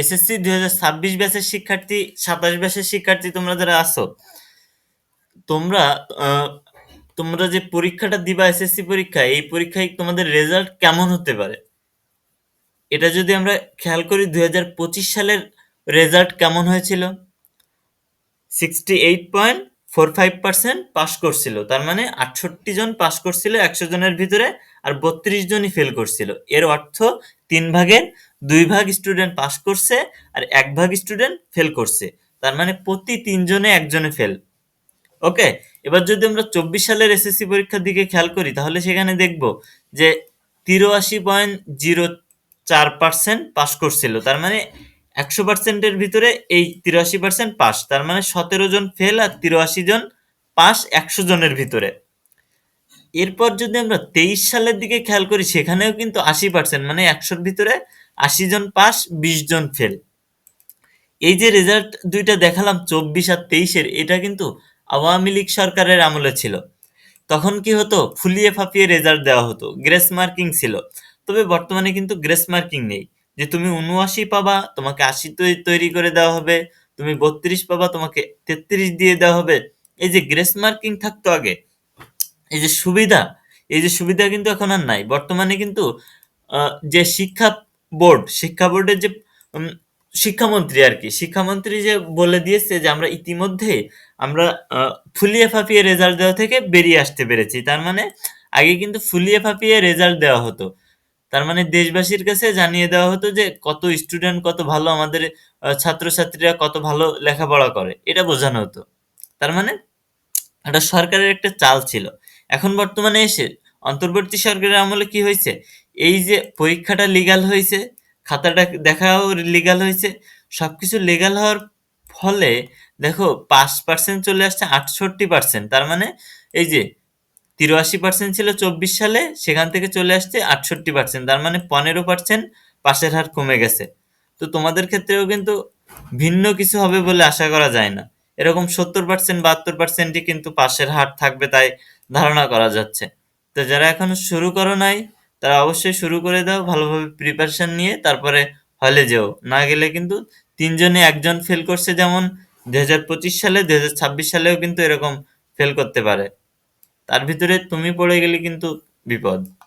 SSC দুই হাজার ছাব্বিশ ব্যাচের শিক্ষার্থী, সাতাশ ব্যাচের শিক্ষার্থী তোমরা যারা আছো, তোমরা তোমরা যে পরীক্ষাটা দিবা এসএসসি পরীক্ষা এই পরীক্ষায় তোমাদের রেজাল্ট কেমন হতে পারে? এটা যদি আমরা খেয়াল করি, দুই হাজার পঁচিশ সালের রেজাল্ট কেমন হয়েছিল? Sixty eight point four five percent pass করছিল। তার মানে আটষট্টি জন পাস করছিল একশো জনের ভিতরে আর বত্রিশ জনই ফেল করছিল। এর অর্থ তিন ভাগের দুই ভাগ স্টুডেন্ট পাস করছে আর এক ভাগ স্টুডেন্ট ফেল করছে। তার মানে প্রতি তিনজনে একজনে ফেল ওকে এবার যদি আমরা চব্বিশ সালের এসএসসি পরীক্ষার দিকে খেয়াল করি, তাহলে সেখানে দেখব যে তিরাশি পয়েন্ট জিরো চার পার্সেন্ট পাস করছিল। তার মানে একশো পার্সেন্টের ভিতরে এই তিরাশি পার্সেন্ট পাস। তার মানে সতেরো জন ফেল আর তিরাশি জন পাস একশো জনের ভিতরে। এরপর যদি আমরা তেইশ সালের দিকে খেয়াল করি, সেখানেও কিন্তু আশি পার্সেন্ট মানে একশোর ভিতরে আশি জন পাস, বিশ জন ফেল এই যে রেজাল্ট দুইটা দেখালাম চব্বিশ আর তেইশের, এটা কিন্তু আওয়ামী লীগ সরকারের আমলে ছিল। তখন কি হতো? ফুলিয়ে ফাঁপিয়ে রেজাল্ট দেওয়া হতো। গ্রেস মার্কিং ছিল। তবে বর্তমানে কিন্তু গ্রেস মার্কিং নেই। যে তুমি উনআশি পাবা, তোমাকে আশি তৈরি করে দেওয়া হবে। তুমি বত্রিশ পাবা, তোমাকে তেত্রিশ দিয়ে দেওয়া হবে। এই যে গ্রেস মার্কিং থাকতো আগে, এই যে সুবিধা, এই যে সুবিধা কিন্তু এখন আর নাই। বর্তমানে কিন্তু যে শিক্ষা বোর্ড, শিক্ষা বোর্ডের যে শিক্ষামন্ত্রী আর কি, শিক্ষামন্ত্রী যে বলে দিয়েছে যে আমরা ইতিমধ্যে আমরা ফুলিয়ে ফাঁপিয়ে রেজাল্ট দেওয়া থেকে বেরিয়ে আসতে পেরেছি। তার মানে আগে কিন্তু ফুলিয়ে ফাঁপিয়ে রেজাল্ট দেওয়া হতো। তার মানে দেশবাসীর কাছে জানিয়ে দেওয়া হতো যে কত স্টুডেন্ট কত ভালো আমাদের ছাত্রছাত্রীরা কত ভালো লেখাপড়া করে। এটা বোঝানো হতো। তার মানে এটা সরকারের একটা চাল ছিল। এখন বর্তমানে এসে অন্তর্বর্তী সরকারের আমলে কি হয়েছে? এই যে পরীক্ষাটা লিগাল হয়েছে, খাতাটা দেখাও লিগাল হয়েছে, সবকিছু লিগাল হওয়ার ফলে দেখো পাঁচ পার্সেন্ট চলে আসছে আটষট্টি পার্সেন্ট তার মানে এই যে তিরাশি পার্সেন্ট ছিল চব্বিশ সালে, সেখান থেকে চলে আসছে আটষট্টি পার্সেন্ট তার মানে পনেরো পার্সেন্ট পাশের হার কমে গেছে। তো তোমাদের ক্ষেত্রেও কিন্তু ভিন্ন কিছু হবে বলে আশা করা যায় না। এরকম সত্তর পার্সেন্ট বাহাত্তর পার্সেন্টই কিন্তু পাশের হার থাকবে তাই ধারণা করা যাচ্ছে। তো যারা এখনও শুরু করো নাই, তারা অবশ্যই শুরু করে দাও, ভালোভাবে প্রিপারেশন নিয়ে, তারপরে হলে যেও। না গেলে কিন্তু তিনজনে একজন ফেল করছে, যেমন দু হাজার পঁচিশ সালে দু হাজার ছাব্বিশ সালেও কিন্তু এরকম ফেল করতে পারে। তার ভিতরে তুমি পড়ে গেলে কিন্তু বিপদ।